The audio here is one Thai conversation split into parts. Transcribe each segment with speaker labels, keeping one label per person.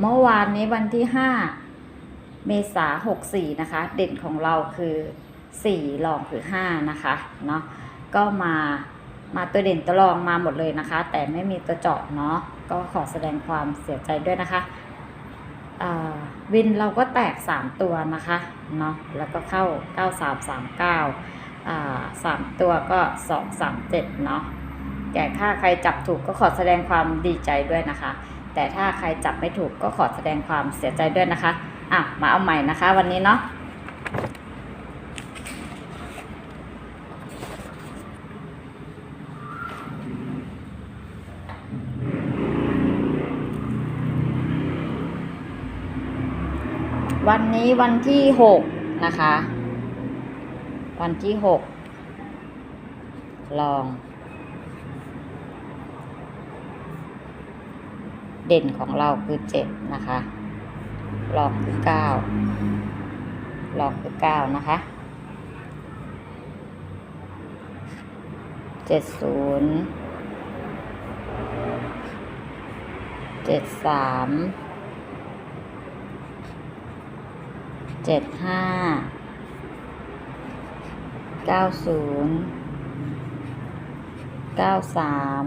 Speaker 1: เมื่อวานนี้วันที่ 5 เมษา64 นะคะ เด่นของเราคือ4รองคือ 5 นะคะ เนาะก็มา มาตัวเด่นตัวรองมาหมดเลยนะคะ แต่ไม่มีตัวเจาะเนาะ ก็ขอแสดงความเสียใจด้วยนะคะวินเราก็แตก 3 ตัวนะคะ เนาะ แล้วก็เข้า 9339อ่า3ตัวก็ 237 เนาะ แก่ค่าใครจับถูกก็ขอแสดงความดีใจด้วยนะคะ แต่ถ้าใครจับไม่ถูกก็ขอแสดงความเสียใจด้วยนะคะอะมาเอาใหม่นะคะ วันนี้เนาะวันนี้วันที่หกนะคะ วันที่หกลอง เด่นของเราคือเจ็ดนะคะรองคือเก้ารองคือเก้านะคะเจ็ดศูนย์เจ็ดสามเจ็ดห้าเก้าศูนย์เก้าสาม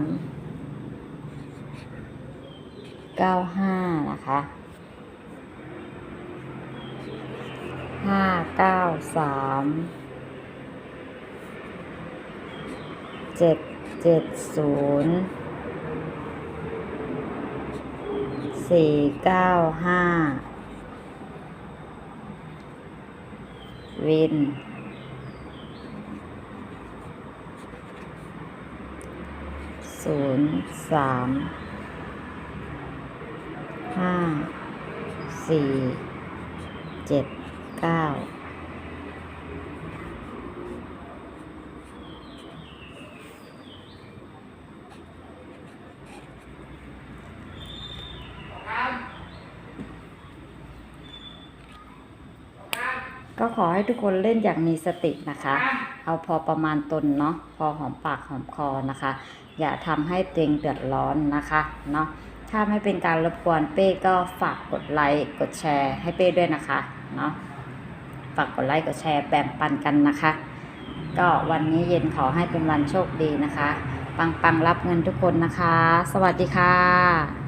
Speaker 1: ก้าห้านะคะห้าเก้าสามเจ็ดเจ็ดศูนย์สี่เก้าห้าวินศูนย์สาม ห้าสี่เจ็ดเก้าก็ขอให้ทุกคนเล่นอย่างมีสตินะคะ เอาพอประมาณตนเนาะ พอหอมปากหอมคอนะคะ อย่าทำให้ตัวเองเดือดร้อนนะคะ เนาะ ถ้าไม่เป็นการรบกวนเป้ก็ฝากกดไลค์กดแชร์ให้เป้ด้วยนะคะเนาะฝากกดไลค์กดแชร์แบ่งปันกันนะคะ ก็วันนี้เย็นขอให้เป็นวันโชคดีนะคะ ปังปังรับเงินทุกคนนะคะ สวัสดีค่ะ